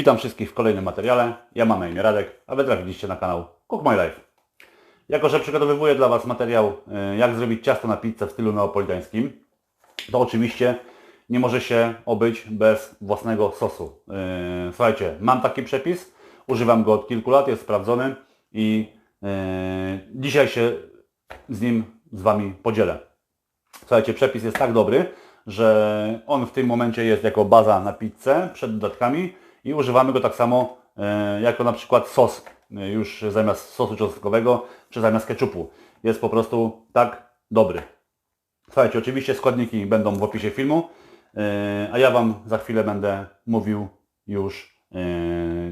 Witam wszystkich w kolejnym materiale. Ja mam na imię Radek, a Wy trafiliście na kanał Cook My Life. Jako, że przygotowywuję dla Was materiał, y, jak zrobić ciasto na pizzę w stylu neapolitańskim, to oczywiście nie może się obyć bez własnego sosu. Yy, Słuchajcie, mam taki przepis, używam go od kilku lat, jest sprawdzony i yy, dzisiaj się z nim z Wami podzielę. Słuchajcie, przepis jest tak dobry, że on w tym momencie jest jako baza na pizzę przed dodatkami i używamy go tak samo e, jako na przykład sos, e, już zamiast sosu czosnkowego czy zamiast ketchupu. Jest po prostu tak dobry. Słuchajcie, oczywiście składniki będą w opisie filmu, e, a ja Wam za chwilę będę mówił już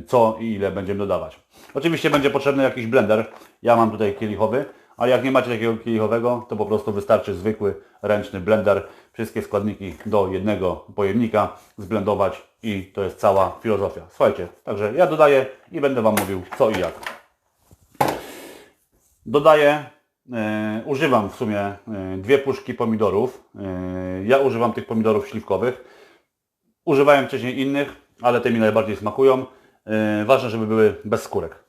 co i ile będziemy dodawać. Oczywiście będzie potrzebny jakiś blender. Ja mam tutaj kielichowy, ale jak nie macie takiego kielichowego, to po prostu wystarczy zwykły ręczny blender. Wszystkie składniki do jednego pojemnika zblendować i to jest cała filozofia. Słuchajcie, także ja dodaję i będę Wam mówił co i jak. Dodaję, e, używam w sumie e, dwie puszki pomidorów. E, ja używam tych pomidorów śliwkowych. Używałem wcześniej innych, ale te mi najbardziej smakują. E, ważne, żeby były bez skórek.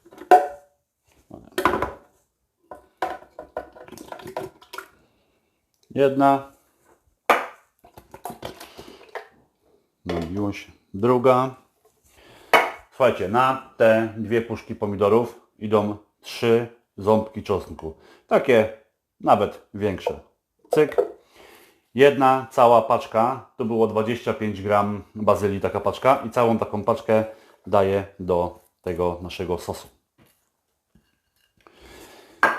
Jedna. Nabiło się. Druga. Słuchajcie, na te dwie puszki pomidorów idą trzy ząbki czosnku. Takie nawet większe. Cyk. Jedna cała paczka, to było 25 gram bazylii taka paczka i całą taką paczkę daję do tego naszego sosu.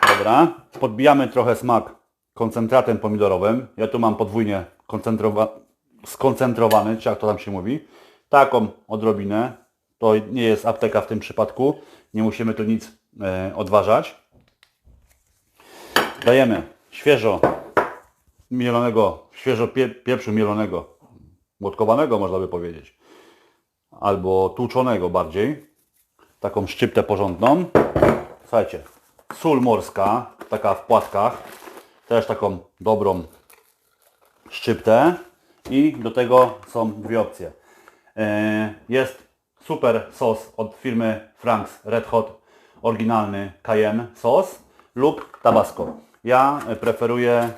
Dobra, podbijamy trochę smak koncentratem pomidorowym. Ja tu mam podwójnie koncentrowa skoncentrowany, czy jak to tam się mówi. Taką odrobinę. To nie jest apteka w tym przypadku. Nie musimy tu nic e, odważać. Dajemy świeżo mielonego, świeżo pie, pieprzu mielonego, młotkowanego można by powiedzieć. Albo tłuczonego bardziej. Taką szczyptę porządną. Słuchajcie, sól morska, taka w płatkach. Też taką dobrą szczyptę. I do tego są dwie opcje. E, Jest super sos od firmy Frank's Red Hot, oryginalny cayenne sos lub tabasco. Ja preferuję e,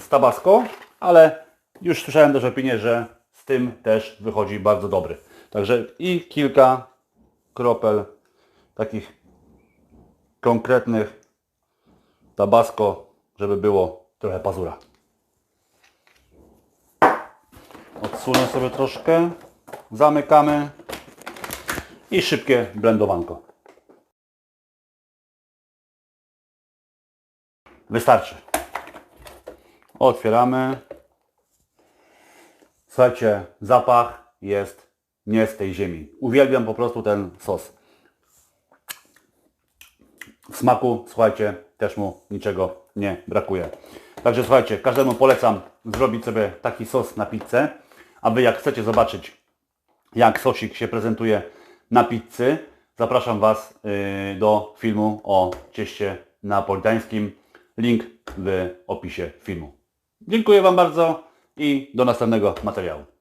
z tabasco, ale już słyszałem też opinię, że z tym też wychodzi bardzo dobry. Także i kilka kropel takich konkretnych tabasco, żeby było trochę pazura. Odsunę sobie troszkę, zamykamy i szybkie blendowanko. Wystarczy. Otwieramy. Słuchajcie, zapach jest nie z tej ziemi. Uwielbiam po prostu ten sos. W smaku, słuchajcie, też mu niczego nie brakuje. Także słuchajcie, każdemu polecam zrobić sobie taki sos na pizzę, a Wy jak chcecie zobaczyć, jak sosik się prezentuje na pizzy, zapraszam Was yy, do filmu o cieście napolitańskim. Link w opisie filmu. Dziękuję Wam bardzo i do następnego materiału.